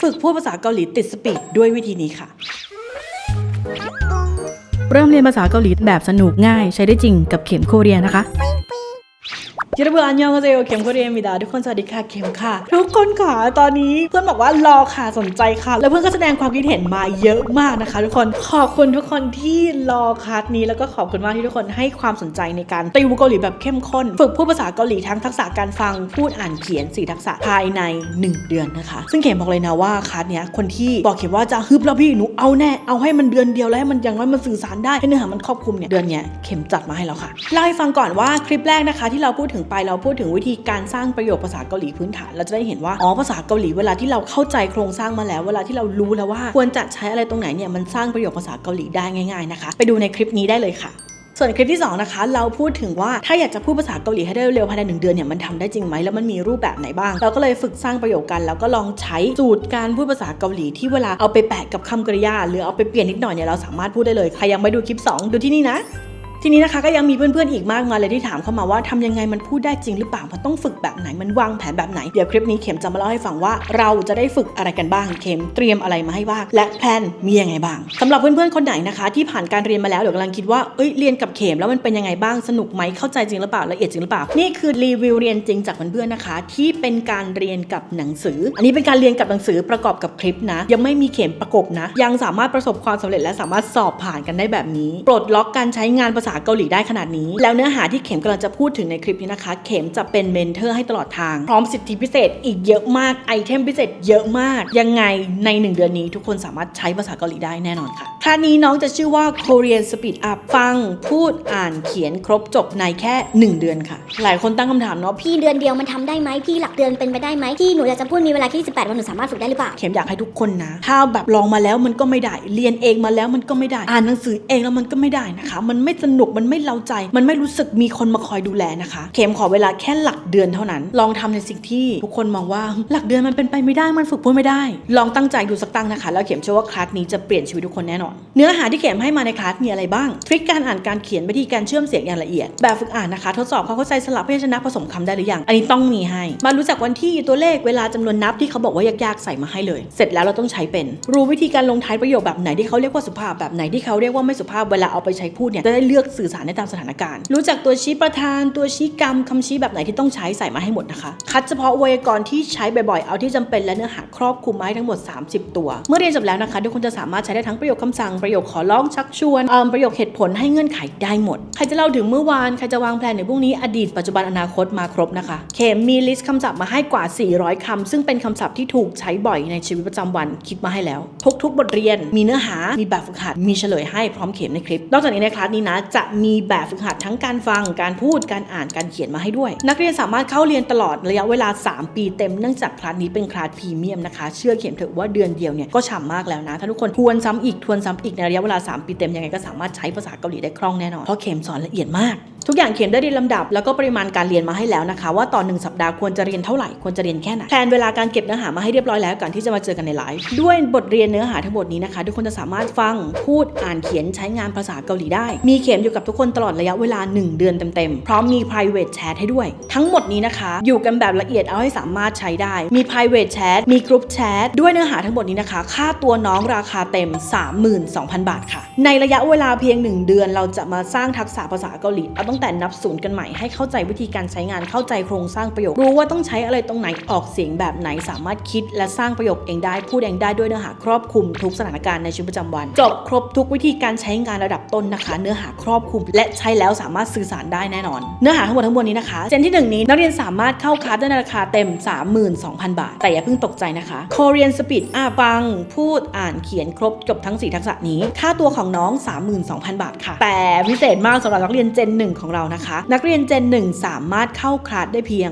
ฝึกพูดภาษาเกาหลีติดสปีดด้วยวิธีนี้ค่ะ เริ่มเรียนภาษาเกาหลีแบบสนุกง่ายใช้ได้จริงกับเข็มโคเรียนะคะ ยรบุอันยองเซโอเข็มโคเรียนมิดาทุกคนสวัสดีค่ะเข็มค่ะ ทุกคนค่ะตอนนี้เพื่อนบอกว่ารอค่ะสนใจค่ะ แล้วเพื่อนก็แสดงความคิดเห็นมาเยอะมากนะคะ ทุกคนขอบคุณทุกคนที่รอคลาสนี้แล้วก็ขอบคุณมากที่ทุกคนให้ความสนใจในการติวเกาหลีแบบเข้มข้น ฝึกพูดภาษาเกาหลีทั้งทักษะการฟังพูดอ่านเขียนสี่ทักษะภายใน 1 เดือนนะคะ ซึ่งเข็มบอกเลยนะว่าคลาสเนี้ยคนที่บอกเข็มว่าจะฮึบแล้วพี่หนูเอาแน่เอาให้มันเดือนเดียวแล้วให้มันอยังน้อยมันสื่อสารได้ให้เนื้อหามันครอบคลุมเนี่ยเดือนเนี้ยเข็มจัดมาให้แล้วค่ะเล่าให้ฟังก่อนว่าคลิปแรกนะคะที่เราพูดถึงไปเราพูดถึงวิธีการสร้างประโยคภาษาเกาหลีพื้นฐาน เราจะได้เห็นว่าอ๋อภาษาเกาหลีเวลาที่เราเข้าใจโครงสร้างมาแล้ว เวลาที่เรารู้แล้วว่า ควรจะใช้อะไรตรงไหนเนี่ยมันสร้างประโยคภาษาเกาหลีได้ง่ายๆนะคะไปดูในคลิปนี้ได้เลยค่ะส่วนคลิปที่2นะคะเราพูดถึงว่าถ้าอยากจะพูดภาษาเกาหลีให้ได้เร็วภายในหนึ่งเดือนเนี่ยมันทำได้จริงไหมแล้วมันมีรูปแบบไหนบ้าง เราก็เลยฝึกสร้างประโยคกัน แล้วก็ลองใช้สูตรการพูดภาษาเกาหลีที่เวลาเอาไปแปะกับคำกริยา หรือเอาไปเปลี่ยนนิดหน่อยเนี่ยเราสามารถพูดได้เลยใครยังไม่ดูคลิป 2 ดูที่นี่นะ ทีนี้นะคะก็ยังมีเพื่อนๆอีกมากมายเลยที่ถามเข้ามาว่าทำยังไงมันพูดได้จริงหรือเปล่ามันต้องฝึกแบบไหนมันวางแผนแบบไหนเดี๋ยวคลิปนี้เข็มจะมาเล่าให้ฟังว่าเราจะได้ฝึกอะไรกันบ้างเข็มเตรียมอะไรมาให้บ้างและแพลนมียังไงบ้างสำหรับเพื่อนๆคนไหนนะคะ ที่ผ่านการเรียนมาแล้วเดี๋ยวกำลังคิดว่าเอ้ยเรียนกับเข็มแล้วมันเป็นยังไงบ้างสนุกไหมเข้าใจจริงหรือเปล่าละเอียดจริงหรือเปล่านี่คือรีวิวเรียนจริงจากเพื่อนๆนะคะ ที่เป็นการเรียนกับหนังสือ อันนี้เป็นการเรียนกับหนังสือประกอบกับคลิปนะ ยังไม่มีเข็มประกบนะ ยังสามารถประสบความสำเร็จและสามารถสอบผ่านกันได้แบบนี้ปลดล็อกการใช้งานภาษาเกาหลีได้ขนาดนี้ แล้วเนื้อหาที่เข็มกำลังจะพูดถึงในคลิปนี้นะคะ เข็มจะเป็นเมนเทอร์ให้ตลอดทาง พร้อมสิทธิพิเศษอีกเยอะมากไอเทมพิเศษเยอะมาก ยังไงในหนึ่งเดือนนี้ทุกคนสามารถใช้ภาษาเกาหลีได้แน่นอนค่ะคลาสนี้น้องจะชื่อว่า Korean Speed Up ฟังพูดอ่านเขียนครบจบในแค่ 1 เดือนค่ะ หลายคนตั้งคำถามเนาะพี่เดือนเดียวมันทำได้ไหมพี่หลักเดือนเป็นไปได้ไหมพี่หนูอยากจะพูดมีเวลาแค่18วันหนูสามารถฝึกได้หรือเปล่าเข็มอยากให้ทุกคนนะถ้าแบบลองมาแล้วมันก็ไม่ได้ เรียนเองมาแล้วมันก็ไม่ได้ อ่านหนังสือเองแล้วมันก็ไม่ได้นะคะ มันไม่สนุกมันไม่เล้าใจ มันไม่รู้สึกมีคนมาคอยดูแลนะคะ เข็มขอเวลาแค่หลักเดือนเท่านั้น ลองทำในสิ่งที่ทุกคนมองว่าหลักเดือนมันเป็นไปไม่ได้มันฝึกพูดไม่ได้ ลองตั้งใจดูสักตั้งนะคะ แล้วเข็มเชื่อว่าคลาสนี้จะเปลี่ยนชีวิตทุกคนแน่นอน เนื้อหาที่เข็มให้มาในคลาสมีอะไรบ้างทริคการอ่านการเขียนวิธีการเชื่อมเสียงอย่างละเอียด แบบฝึกอ่านนะคะ ทดสอบความเข้าใจสลับพยัญชนะผสมคำได้หรือยังอันนี้ต้องมีให้ มารู้จักวันที่ตัวเลขเวลาจำนวนนับที่เขาบอกว่ายากๆใส่มาให้เลย เสร็จแล้วเราต้องใช้เป็น รู้วิธีการลงท้ายประโยคแบบไหนที่เขาเรียกว่าสุภาพแบบไหนที่เขาเรียกว่าไม่สุภาพเวลาเอาไปใช้พูดเนี่ยจะได้เลือกสื่อสารได้ตามสถานการณ์ รู้จักตัวชี้ประธาน ตัวชี้กรรมคำชี้แบบไหนที่ต้องใช้ใส่มาให้หมดนะคะ คัดเฉพาะไวยากรณ์ที่ใช้บ่อยๆ เอาที่จำเป็นและเนื้อหาครอบคลุมมาให้ทั้งหมด 30 ตัว เมื่อเรียนจบแล้วนะคะทุกคนจะสามารถใช้ได้ทั้งประโยคคำสั่ง ประโยคขอร้องชักชวนเอิ่มประโยคเหตุผลให้เงื่อนไขได้หมด ใครจะเล่าถึงเมื่อวาน ใครจะวางแผนในพรุ่งนี้ อดีต ปัจจุบัน อนาคต มาครบนะคะ เขมมีลิสต์คำศัพท์มาให้กว่า 400คำซึ่งเป็นคำศัพท์ที่ถูกใช้บ่อยในชีวิตประจำวันคิดมาให้แล้ว ทุกๆ บทเรียน มีเนื้อหา มีแบบฝึกหัด มีเฉลยให้พร้อมเข็มในคลิป นอกจากนี้ในคลาสนี้นะ จะมีแบบฝึกหัดทั้งการฟัง การพูด การอ่าน การเขียนมาให้ด้วย นักเรียนสามารถเข้าเรียนตลอดระยะเวลา 3 ปีเต็ม เนื่องจากคลาสนี้เป็นคลาสพรีเมียมนะคะ เชื่อเข็มเถอะว่าเดือนเดียวเนี่ยก็ฉ่ำมากแล้วนะ ถ้าทุกคนทวนซ้ำอีก ทวนซ้ำอีกในระยะเวลา 3 ปีเต็มยังไงก็สามารถใช้ภาษาเกาหลีได้คล่องแน่นอน เพราะเข็มสอนละเอียดมาก ทุกอย่างเขียนได้เรียนลำดับ แล้วก็ปริมาณการเรียนมาให้แล้วนะคะ ว่าต่อหนึ่งสัปดาห์ควรจะเรียนเท่าไหร่ควรจะเรียนแค่ไหนแทนเวลาการเก็บเนื้อหามาให้เรียบร้อยแล้วก่อนที่จะมาเจอกันในไลฟ์ด้วยบทเรียนเนื้อหาทั้งหมดนี้นะคะทุกคนจะสามารถฟังพูดอ่านเขียนใช้งานภาษาเกาหลีได้ มีเข็มอยู่กับทุกคนตลอดระยะเวลา 1 เดือนเต็มๆพร้อมมี private chat ให้ด้วย ทั้งหมดนี้นะคะ อยู่กันแบบละเอียดเอาให้สามารถใช้ได้ มี private chat มี group chat ด้วยเนื้อหาทั้งหมดนี้นะคะ ค่าตัวน้องราคาเต็ม 32,000 บาทค่ะ ในระยะเวลาเพียง 1 เดือนเราจะมาสร้างทักษะภาษาเกาหลีเอาตั้งแต่นับศูนย์กันใหม่ให้เข้าใจวิธีการใช้งานเข้าใจโครงสร้างประโยค รู้ว่าต้องใช้อะไรตรงไหนออกเสียงแบบไหนสามารถคิดและสร้างประโยคเองได้พูดเองได้ด้วยเนื้อหาครอบคลุมทุกสถานการณ์ในชีวิตประจำวัน จบครบทุกวิธีการใช้งานระดับต้นนะคะ เนื้อหาครอบคลุม และใช้แล้วสามารถสื่อสารได้แน่นอน เนื้อหาทั้งหมดทั้งมวลนี้นะคะเจนที่หนึ่งนี้นักเรียนสามารถเข้าคลาสได้ในราคาเต็ม 32,000 บาท แต่อย่าเพิ่งตกใจนะคะ Korean Speed อะฟัง พูดอ่านเขียนครบจบทั้ง 4 ทักษะนี้ ค่าตัวของน้อง 32,000 บาทค่ะ แต่พิเศษมากสำหรับนักเรียนเจน1ของเรานะคะ นักเรียนเจน 1 สามารถเข้าคลาสได้เพียง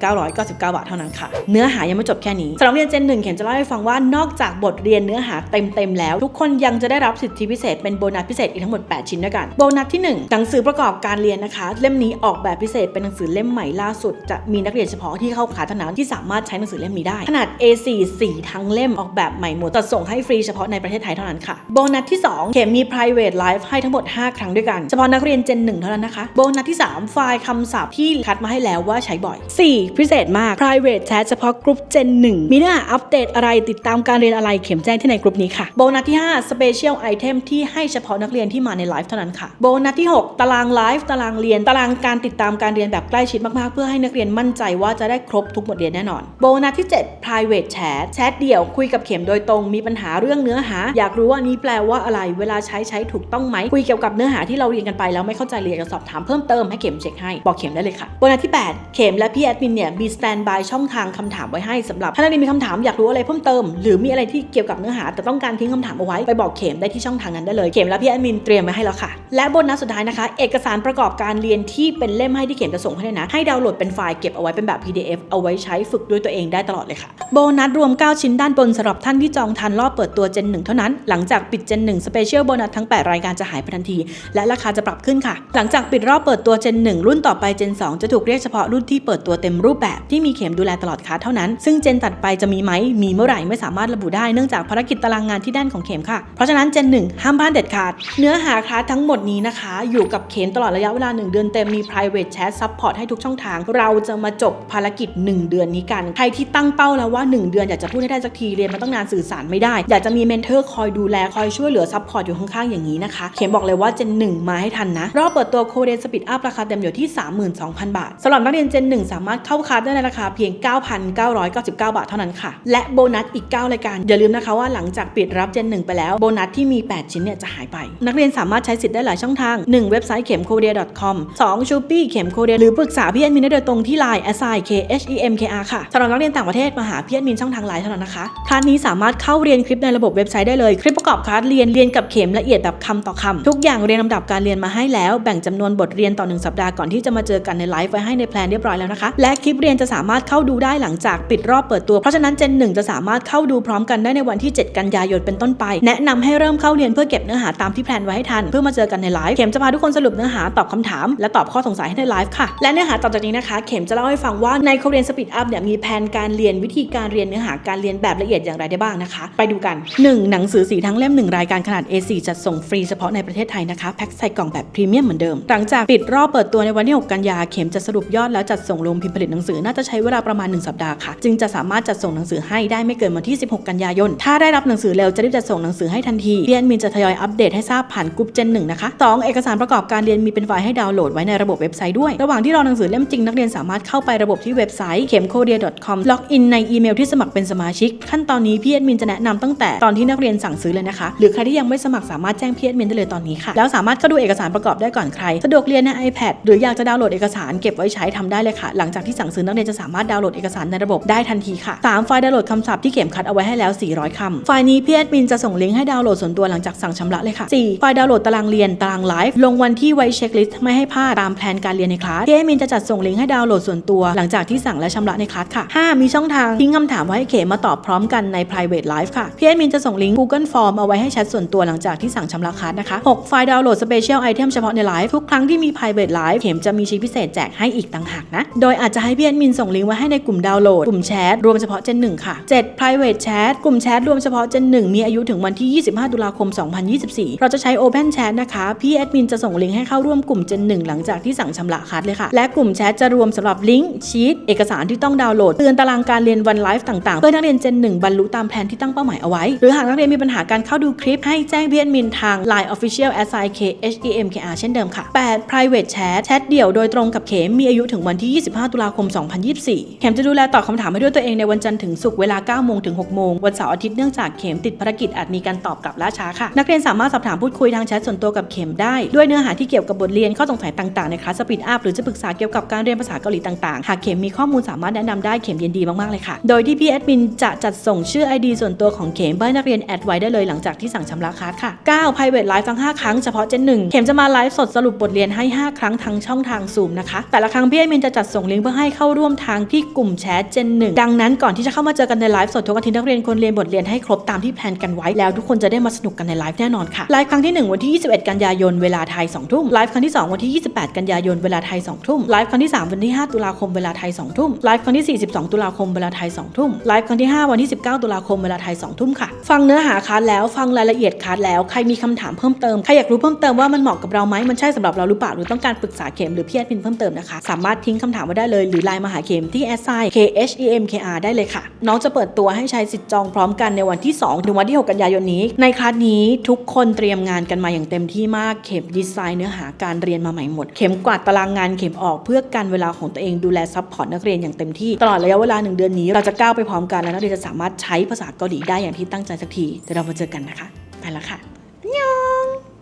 9,999 บาทเท่านั้นค่ะ เนื้อหายังไม่จบแค่นี้สำหรับนักเรียนเจน 1 เข็มจะเล่าให้ฟังว่านอกจากบทเรียนเนื้อหาเต็มๆแล้ว ทุกคนยังจะได้รับสิทธิพิเศษเป็นโบนัสพิเศษอีกทั้งหมด 8 ชิ้นด้วยกัน โบนัสที่ 1 หนังสือประกอบการเรียนนะคะ เล่มนี้ออกแบบพิเศษเป็นหนังสือเล่มใหม่ล่าสุด จะมีนักเรียนเฉพาะที่เข้าคลาสเท่านั้นที่สามารถใช้หนังสือเล่มนี้ได้ ขนาด A4 สีทั้งเล่มออกแบบใหม่หมดจัดส่งให้ฟรีเฉพาะในประเทศไทยเท่านั้นค่ะโบนัสที่ 2 เข็มมี private live ให้ทั้งหมด 5 ครั้งด้วยกันเฉพาะนักเรียนเจน1เท่านั้นนะคะนะคะโบนัสที่ 3 ไฟล์คำศัพท์ที่คัดมาให้แล้วว่าใช้บ่อย 4. พิเศษมาก private chat เฉพาะกลุ่ม Gen 1 มีเนื้อหาอัปเดตอะไรติดตามการเรียนอะไรเข็มแจ้งที่ในกลุ่มนี้ค่ะ โบนัสที่ 5 special item ที่ให้เฉพาะนักเรียนที่มาในไลฟ์เท่านั้นค่ะ โบนัสที่ 6 ตารางไลฟ์ตารางเรียน ตารางการติดตามการเรียนแบบใกล้ชิดมากๆ เพื่อให้นักเรียนมั่นใจว่าจะได้ครบทุกบทเรียนแน่นอน โบนัสที่ 7 private chat แชทเดี่ยวคุยกับเข็มโดยตรงมีปัญหาเรื่องเนื้อหา อยากรู้ว่านี้แปลว่าอะไร เวลาใช้ใช้ถูกต้องไหมคุยเกี่ยวกับเนื้อหาที่เราเรียนกันไปแล้วไม่เข้าใจเลยอยากจะสอบถามเพิ่มเติมให้เข็มเช็คให้บอกเข็มได้เลยค่ะโบนัสที่ 8 เข็มและพี่แอดมินเนี่ยมีสแตนบายช่องทางคำถามไว้ให้สำหรับถ้านักเรียนมีคำถามอยากรู้อะไรเพิ่มเติม หรือมีอะไรที่เกี่ยวกับเนื้อหา แต่ต้องการทิ้งคำถามเอาไว้ไปบอกเข็มได้ที่ช่องทางนั้นได้เลยเข็มและพี่แอดมินเตรียมไว้ให้แล้วค่ะ และโบนัสสุดท้ายนะคะ เอกสารประกอบการเรียนที่เป็นเล่มให้ที่เข็มจะส่งให้ด้วยนะให้ดาวน์โหลดเป็นไฟล์เก็บเอาไว้เป็นแบบ PDF เอาไว้ใช้ฝึกด้วยตัวเองได้ตลอดเลยค่ะโบนัสรวม 9 ชิ้นด้านบนสำหรับท่านที่จองทันรอบเปิดตัว Gen 1เท่านั้นหลังจากปิด Gen 1 Special โบนัสทั้ง 8 รายการจะหายไปทันที และราคาจะปรับขึ้นค่ะ หลังจากปิดรอบเปิดตัว Gen 1 รุ่นต่อไป Gen 2 จะถูกเรียกเฉพาะรุ่นที่เปิดตัวเต็มรูปแบบที่มีเข็มดูแลตลอดคลาสเท่านั้น ซึ่ง Gen ถัดไปจะมีไหม มีเมื่อไหร่ไม่สามารถระบุได้เนื่องจากภารกิจตารางงานที่ด้านของเข็มค่ะ เพราะฉะนั้น Gen 1 ห้ามพลาดเด็ดขาด เนื้อหาคลาสทั้งหมดนี้นะคะ อยู่กับเข็มตลอดระยะเวลา 1 เดือนเต็มมี private chat support ให้ทุกช่องทาง เราจะมาจบภารกิจ 1 เดือนนี้กันใครที่ตั้งเป้าแล้วว่า 1 เดือนอยากจะพูดให้ได้สักทีเรียนมาตั้งนานสื่อสารไม่ได้อยากจะมีเมนเทอร์คอยดูแลคอยช่วยเหลือซัพพอร์ตอยู่ข้างๆอย่างนี้นะคะเข็มบอกเลยว่า Gen 1 มาให้ทันนะรอบเปิดตัวโคเดนสปีดอัพราคาเต็มอยู่ที่ 32,000 บาทสำหรับนักเรียน Gen 1สามารถเข้าคลาสได้ในราคาเพียง 9,999 บาทเท่านั้นค่ะ และโบนัสอีก 9 รายการ อย่าลืมนะคะว่าหลังจากปิดรับ Gen 1ไปแล้วโบนัสที่มี 8 ชิ้นเนี่ยจะหายไป นักเรียนสามารถใช้สิทธิ์ได้หลายช่องทาง 1 เว็บไซต์เข็ม korea com 2 s h o p e e เข็ม korea หรือปรึกษาพี่แอดมินได้โดยตรงที่ Line assign k h e m k r ค่ะสำหรับนักเรียนต่างประเทศมาหาพี่แอดมินช่องทางไลน์เท่านั้นนะคะคลาสนี้สามารถเข้าเรียนคลิปในระบบเว็บไซต์ได้เลยคลิปประกอบคลาสเรียนเรียนกับเข็มละเอียดแบบคำต่อคำทุกอย่างเรียนลำดับการเรียนมาให้แล้วแบ่งจำนวนบทเรียนต่อหนึ่งสัปดาห์ก่อนที่จะมาเจอกันในไลฟ์ไว้ให้ในแพลนเรียบร้อยแล้วนะคะ และคลิปเรียนจะสามารถเข้าดูได้หลังจากปิดรอบเปิดตัว เพราะฉะนั้นเจน1จะสามารถเข้าดูพร้อมกันได้ในวันที่ 7 กันยายนเป็นต้นไป แนะนำให้เริ่มเข้าเรียนเพื่อเก็บเนื้อหาตามที่แพลนไว้ให้ทันเพื่อมาเจอกันในไลฟ์เข็มจะพาทุกคนสรุปเนื้อหาตอบคำถาม และตอบข้อสงสัยให้ในไลฟ์ค่ะและเนื้อหาต่อจากนี้นะคะ เข็มจะเล่าให้ฟังว่าในโคเรียนสปีดอัพเนี่ยมีแผนการเรียนวิธีการเรียนเนื้อหาการเรียนแบบละเอียดอย่างไรได้บ้างนะคะ ไปดูกัน 1. หนังสือสีทั้งเล่ม1รายการขนาด A4 จัดส่งฟรีเฉพาะในประเทศไทยนะคะแพ็คใส่กล่องแบบพรีเมียมเหมือนเดิมหลังงจากปิดรอบเปิดตัวในวันที่ 6 กันยา เข็มจะสรุปยอดแล้วจัดส่งโรงพิมพ์ผลิตหนังสือน่าจะใช้เวลาประมาณ 1 สัปดาห์ค่ะ จึงจะสามารถจัดส่งหนังสือให้ได้ไม่เกินวันที่ 16 กันยายน ถ้าได้รับหนังสือเร็วจะรีบจัดส่งหนังสือให้ทันทีพี่แอดมินจะทยอยอัปเดตให้ทราบผ่านกลุ่มเจนหนึ่งนะคะ 2. เอกสารประกอบการเรียนมีเป็นไฟล์ให้ดาวน์โหลดไว้ในระบบเว็บไซต์ด้วยระหว่างที่รอหนังสือเล่มจริงนักเรียนสามารถเข้าไประบบที่เว็บไซต์เข็ม k o d e a com ล็อกอินในอีเมลที่สมัครเป็นสมาชิก ขั้นตอนนี้พี่แอดมินจะแนะนำตั้งแต่ตอนที่นักเรียนสั่งซื้อเลยนะคะ หรือใครที่ยังไม่สมัครสามารถแจ้งพี่แอดมินได้เลยตอนนี้ค่ะแล้วสามารถเข้าดูเอกสารประกอบได้ก่อนใครสะดวกเรียนใน iPad หรืออยากจะดาวน์โหลดเอกสารเก็บไว้ใช้ทำได้เลยค่ะ หลังจากที่สั่งซื้อนักเรียนจะสามารถดาวน์โหลดเอกสารในระบบได้ทันทีค่ะ 3 ไฟล์ดาวน์โหลดคำศัพท์ที่เข็มคัดเอาไว้ให้แล้ว 400คำไฟล์นี้พี่แอดมินจะส่งลิงก์ให้ดาวน์โหลดส่วนตัวหลังจากสั่งชำระเลยค่ะ 4 ไฟล์ดาวน์โหลดตารางเรียนตารางไลฟ์ลงวันที่ไว้เช็คลิสต์ไม่ให้พลาดตามแผนการเรียนในคลาสพี่แอดมินจะจัดส่งลิงก์ให้ดาวน์โหลดส่วนตัวหลังจากที่สั่งและชำระในคลาสค่ะ 5 มีช่องทางทิ้งคำถามไว้ให้เขมมาตอบพร้อมกันใน private live ค่ะพี่แอดมินจะส่งลิงก์ Google Form เอาไว้ให้แชทส่วนตัวหลังจากที่สั่งชำระคลาสนะคะ 6 ไฟล์ดาวน์โหลด Special Item เฉพาะในไลฟ์ทุกครั้งที่มี private live เข็มจะมีชีทพิเศษแจกให้อีกต่างหากนะ โดยอาจจะให้พี่แอดมินส่งลิงก์ไว้ให้ในกลุ่มดาวน์โหลด กลุ่มแชทรวมเฉพาะ Gen 1 ค่ะ 7 private chat กลุ่มแชทรวมเฉพาะ Gen 1 มีอายุถึงวันที่ 25 ตุลาคม 2024 เราจะใช้ Open Chat นะคะ พี่แอดมินจะส่งลิงก์ให้เข้าร่วมกลุ่ม Gen 1 หลังจากที่สั่งชำระคัดเลยค่ะ และกลุ่มแชทจะรวมสำหรับลิงก์ชีตเอกสารที่ต้องดาวน์โหลดเตือนตารางการเรียนวันไลฟ์ต่างๆ เพื่อนักเรียน Gen 1 บรรลุตามแผนที่ตั้งเป้าหมายเอาไว้ หรือหากนักเรียนมีปัญหาการเข้าดูคลิปให้แจ้งพี่แอดมินทาง Line Official s i k h e m k r เช่นเดิมค่ะ8 private chat แชทเดี่ยวโดยตรงกับเข็มมีอายุถึงวันที่ 25 ตุลาคม 2024 เข็มจะดูแลตอบคำถามให้ด้วยตัวเองในวันจันทร์ถึงศุกร์เวลา9โมงถึง6โมงวันเสาร์อาทิตย์เนื่องจากเข็มติดภารกิจอาจมีการตอบกลับล่าช้าค่ะ นักเรียนสามารถสอบถามพูดคุยทางแชทส่วนตัวกับเข็มได้ ด้วยเนื้อหาที่เกี่ยวกับบทเรียนข้อสงสัยต่างๆในคลาสสปีดอัพหรือจะปรึกษาเกี่ยวกับการเรียนภาษาเกาหลีต่างๆ หากเข็มมีข้อมูลสามารถแนะนำได้เข็มยินดีมากๆเลยค่ะ โดยที่พี่แอดมินจะจัดส่งชื่อ ID ส่วนตัวของเข็มเพื่อให้นักเรียนแอดไว้ได้เลยหลังจากที่สั่งชำระคลาสค่ะ 9 private live ทั้ง 5 ครั้งเฉพาะเจนหนึ่งเข็มจะมาไลฟ์สดสรุปบทเรียนให้ 5 ครั้งทางช่องทางซูมนะคะ แต่ละครั้งพี่แอมินจะจัดส่งลิงก์เพื่อให้เข้าร่วมทางที่กลุ่มแชทเจนหนึ่งดังนั้นก่อนที่จะเข้ามาเจอกันในไลฟ์สดทุกอาทิตย์นักเรียนควรเรียนบทเรียนให้ครบตามที่แพลนกันไว้แล้วทุกคนจะได้มาสนุกกันในไลฟ์แน่นอนค่ะไลฟ์ครั้งที่ 1 วันที่ 21 กันยายนเวลาไทย2ทุ่มไลฟ์ครั้งที่ 2 วันที่ 28 กันยายนเวลาไทย2ทุ่มไลฟ์ครั้งที่ 3 วันที่ 5 ตุลาคมเวลาไทย2ทุ่มไลฟ์ครั้งที่ 42 ตุลาคมเวลาไทย2ทุ่มไลฟ์ครั้งที่ 5 วันที่ 19 ตุลาคมเวลาไทย2ทุ่มค่ะ ฟังเนื้อหาคลาสแล้วฟังรายละเอียดคลาสแล้วใครมีคำถามเพิ่มเติมใครอยากรู้เพิ่มเติมว่ามันเหมาะกับเราไหมมันใช่สำหรับเราหรือเปล่าหรือต้องการปรึกษาเข็มหรือพี่แอดมินเพิ่มเติมนะคะ สามารถทิ้งคำถามไว้ได้เลยหรือไลน์มาหาเข็มที่ s i k h e m k r ได้เลยค่ะ น้องจะเปิดตัวให้ใช้สิทธิ์จองพร้อมกันในวันที่ 2 ถึงวันที่ 6 กันยายนนี้ ในคลาสนี้ทุกคนเตรียมงานกันมาอย่างเต็มที่มากเข็มดีไซน์เนื้อหาการเรียนมาใหม่หมด เข็มกวาดตารางงานเข็มออกเพื่อการเวลาของตัวเองดูแลซัพพอร์ตนักเรียนอย่างเต็มที่ตลอดระยะเวลาหนึ่งเดือนนี้เราจะก้าวไปพร้อมกันและนักเรียนจะสามารถใช้ภาษาเกาหลีได้อย่างที่ตั้งใจสักทีเดี๋ยวเรามาเจอกันนะคะไปแล้วค่ะ